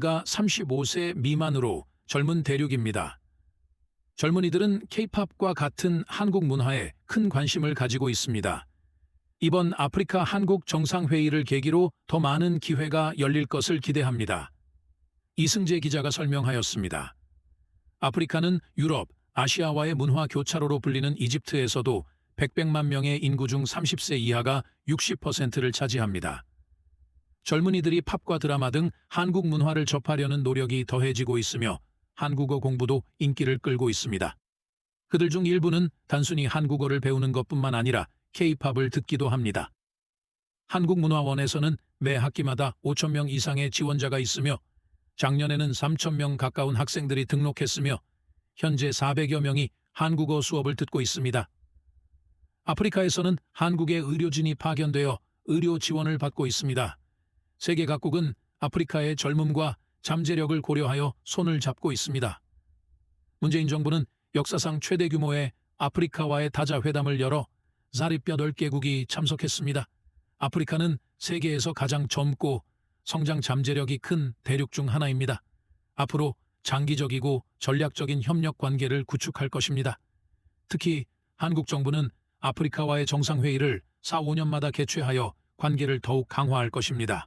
가 35세 미만으로 젊은 대륙입니다. 젊은이들은 케이팝과 같은 한국 문화에 큰 관심을 가지고 있습니다. 이번 아프리카 한국 정상회의를 계기로 더 많은 기회가 열릴 것을 기대합니다. 이승재 기자가 설명하였습니다. 아프리카는 유럽, 아시아와의 문화 교차로로 불리는 이집트에서도 100백만 명의 인구 중 30세 이하가 60%를 차지합니다. 젊은이들이 팝과 드라마 등 한국 문화를 접하려는 노력이 더해지고 있으며 한국어 공부도 인기를 끌고 있습니다. 그들 중 일부는 단순히 한국어를 배우는 것뿐만 아니라 K-팝을 듣기도 합니다. 한국문화원에서는 매 학기마다 5천 명 이상의 지원자가 있으며 작년에는 3천 명 가까운 학생들이 등록했으며 현재 400여 명이 한국어 수업을 듣고 있습니다. 아프리카에서는 한국의 의료진이 파견되어 의료 지원을 받고 있습니다. 세계 각국은 아프리카의 젊음과 잠재력을 고려하여 손을 잡고 있습니다. 문재인 정부는 역사상 최대 규모의 아프리카와의 다자 회담을 열어 자립 8개국이 참석했습니다. 아프리카는 세계에서 가장 젊고 성장 잠재력이 큰 대륙 중 하나입니다. 앞으로 장기적이고 전략적인 협력 관계를 구축할 것입니다. 특히 한국 정부는 아프리카와의 정상회의를 4, 5년마다 개최하여 관계를 더욱 강화할 것입니다.